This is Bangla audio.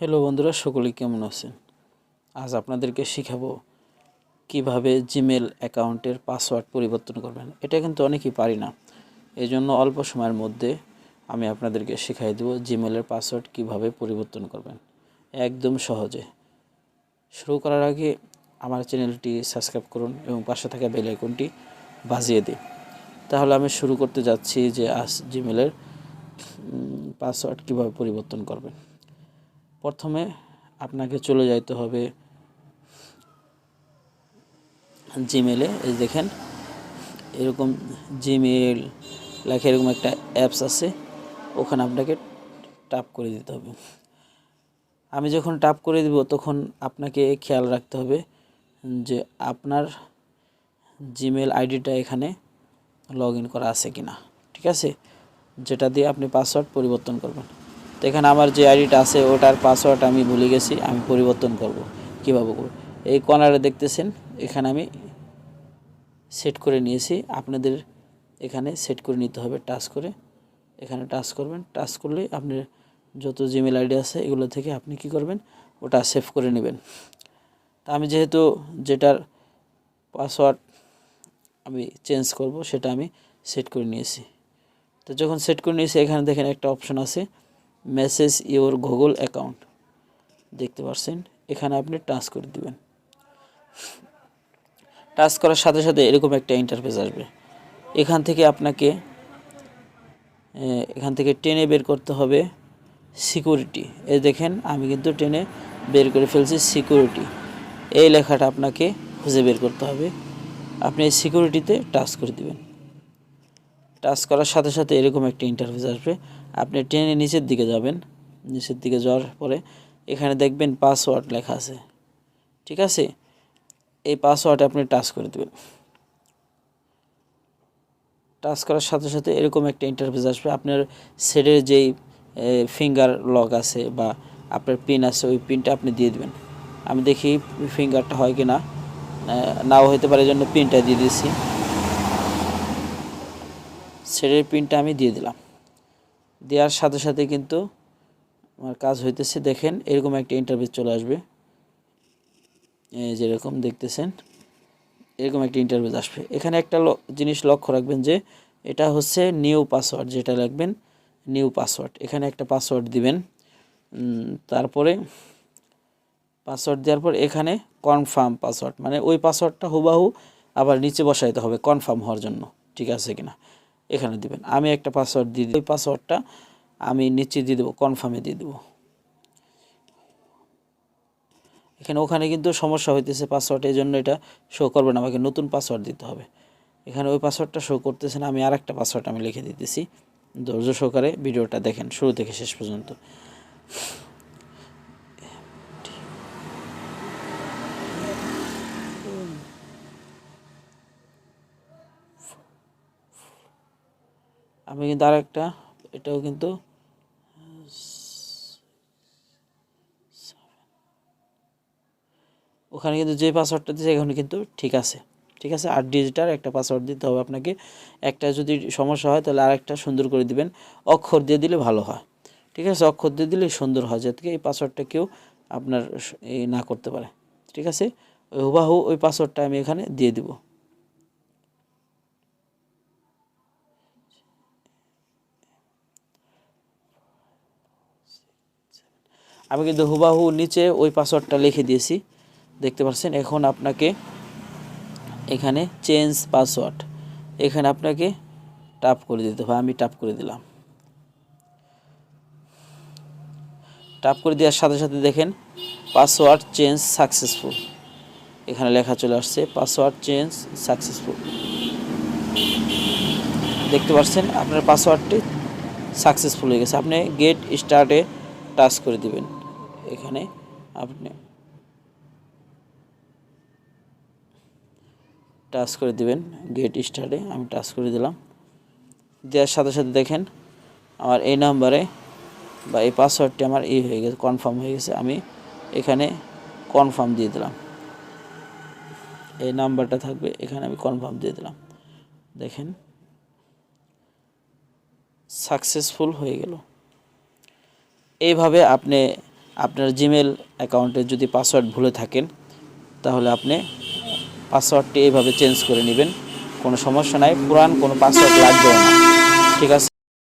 হ্যালো বন্ধুরা, সকলেই কেমন আছেন? আজ আপনাদেরকে শিখাবো কীভাবে জিমেল অ্যাকাউন্টের পাসওয়ার্ড পরিবর্তন করবেন। এটা কিন্তু অনেকেই পারি না। এই জন্য অল্প সময়ের মধ্যে আমি আপনাদেরকে শিখাই দেবো জিমেলের পাসওয়ার্ড কীভাবে পরিবর্তন করবেন। একদম সহজে। শুরু করার আগে আমার চ্যানেলটি সাবস্ক্রাইব করুন এবং পাশে থাকা বেল আইকনটি বাজিয়ে দিন। তাহলে আমি শুরু করতে যাচ্ছি যে আজ জিমেলের পাসওয়ার্ড কীভাবে পরিবর্তন করবেন। প্রথমে আপনাকে চলে যাইতে হবে জিমেলে এই দেখেন, এরকম জিমেল লেখা এরকম একটা অ্যাপস আছে, ওখানে আপনাকে টাপ করে দিতে হবে। আমি যখন টাপ করে দিব, তখন আপনাকে খেয়াল রাখতে হবে যে আপনার জিমেল আইডিটা এখানে লগ করা আছে কি না ঠিক আছে? যেটা দিয়ে আপনি পাসওয়ার্ড পরিবর্তন করবেন। তো এখানে আমার যে আইডিটা আছে, ওটার পাসওয়ার্ড আমি ভুলে গেছি, আমি পরিবর্তন করব। কীভাবে করব? এই কর্নারে দেখতেছেন, এখানে আমি সেট করে নিয়েছি। আপনাদের এখানে সেট করে নিতে হবে টাচ করে। এখানে টাচ করবেন টাচ করলে আপনার যত জিমেল আইডি আছে, এগুলো থেকে আপনি কি করবেন? ওটা সেভ করে নেবেন। তা আমি যেহেতু যেটার পাসওয়ার্ড আমি চেঞ্জ করব, সেটা আমি সেট করে নিয়েছি। তো যখন সেট করে নিয়েছি, এখানে দেখেন একটা অপশন আছে। Message your Google account. দেখতে পাচ্ছেন এখানে আপনি টাচ করে দিবেন। টাচ করার সাথে সাথে এরকম একটা ইন্টারফেস আসবে। এখান থেকে আপনাকে এখান থেকে টেনে বের করতে হবে সিকিউরিটি এই দেখেন, আমি কিন্তু টেনে বের করে ফেলছি সিকিউরিটি এই লেখাটা আপনাকে খুঁজে বের করতে হবে। আপনি সিকিউরিটিতে টাচ করে দিবেন। টাচ করার সাথে সাথে এরকম একটা ইন্টারফেস আসবে। আপনি টেনে নিচের দিকে যাবেন, নিচের দিকে যাওয়ার পরে এখানে দেখবেন পাসওয়ার্ড লেখা আছে। ঠিক আছে? এই পাসওয়ার্ডে আপনি টাচ করে দেবেন। টাচ করার সাথে সাথে এরকম একটা ইন্টারফেস আসবে। আপনার সেটের যেই ফিঙ্গার লক আছে বা আপনার পিন আছে, ওই পিনটা আপনি দিয়ে দেবেন। আমি দেখি ফিঙ্গারটা হয় কি না নাও হতে পারে জন্য পিনটা দিয়ে দিয়েছি সেটের পিনটা আমি দিয়ে দিলাম। দেওয়ার সাথে সাথে কিন্তু আমার কাজ হইতেছে। দেখেন, এরকম একটা ইন্টারভিউ চলে আসবে। যেরকম দেখতেছেন, এরকম একটা ইন্টারভিউ আসবে। এখানে একটা জিনিস লক্ষ্য রাখবেন যে, এটা হচ্ছে নিউ পাসওয়ার্ড যেটা রাখবেন নিউ পাসওয়ার্ড এখানে একটা পাসওয়ার্ড দিবেন। তারপরে পাসওয়ার্ড দেওয়ার পর এখানে কনফার্ম পাসওয়ার্ড মানে ওই পাসওয়ার্ডটা হুবাহু আবার নিচে বসাইতে হবে কনফার্ম হওয়ার জন্য। ঠিক আছে কিনা? এখানে দিবেন। আমি একটা পাসওয়ার্ড দিয়ে দিই। পাসওয়ার্ডটা আমি নিচে দিয়ে দেবো কনফার্মে দিয়ে দেবো। এখানে ওখানে কিন্তু সমস্যা হইতেছে পাসওয়ার্ড এই জন্য এটা শো করবে না, আমাকে নতুন পাসওয়ার্ড দিতে হবে। এখানে ওই পাসওয়ার্ডটা শো করতেছে না, আমি আর একটা পাসওয়ার্ড আমি লিখে দিতেছি। ধৈর্য সহকারে ভিডিওটা দেখেন, শুরু থেকে শেষ পর্যন্ত। আমি কিন্তু আর একটা এটাও কিন্তু, ওখানে কিন্তু যে পাসওয়ার্ডটা দিয়েছে এখানে কিন্তু ঠিক আছে। ঠিক আছে? আট ডিজিটার একটা পাসওয়ার্ড দিতে হবে আপনাকে। একটা যদি সমস্যা হয় তাহলে আরেকটা সুন্দর করে দিবেন। অক্ষর দিয়ে দিলে ভালো হয়। ঠিক আছে? অক্ষর দিয়ে দিলে সুন্দর হয়, যাতে এই পাসওয়ার্ডটা কেউ আপনার এই না করতে পারে। ঠিক আছে? ওই হুবাহু ওই পাসওয়ার্ডটা আমি এখানে দিয়ে দিব। আমি কিন্তু হুবাহু নিচে ওই পাসওয়ার্ডটা লিখে দিয়েছি। দেখতে পাচ্ছেন, এখন আপনাকে এখানে চেঞ্জ পাসওয়ার্ড এখানে আপনাকে টাপ করে দিতে হবে। আমি টাপ করে দিলাম। টাপ করে দেওয়ার সাথে সাথে দেখেন পাসওয়ার্ড চেঞ্জ সাকসেসফুল এখানে লেখা চলে আসছে পাসওয়ার্ড চেঞ্জ সাকসেসফুল দেখতে পাচ্ছেন, আপনার পাসওয়ার্ডটি সাকসেসফুল হয়ে গেছে। আপনি গেট স্টার্টে টাচ করে দিবেন। এখানে আপনি টাচ করে দিবেন গেট স্টার্টে আমি টাচ করে দিলাম। দেওয়ার সাথে সাথে দেখেন, আমার এই নাম্বারে বা এই পাসওয়ার্ডটি আমার ই হয়ে গেছে কনফার্ম হয়ে গেছে, আমি এখানে কনফার্ম দিয়ে দিলাম। এই নাম্বারটা থাকবে, এখানে আমি কনফার্ম দিয়ে দিলাম। দেখেন সাকসেসফুল হয়ে গেল। এইভাবে আপনি আপনার জিমেল অ্যাকাউন্টে যদি পাসওয়ার্ড ভুলে থাকেন, তাহলে আপনি পাসওয়ার্ডটি এইভাবে চেঞ্জ করে নেবেন। কোনো সমস্যা নাই, পুরান কোনো পাসওয়ার্ড লাগবে না। ঠিক আছে?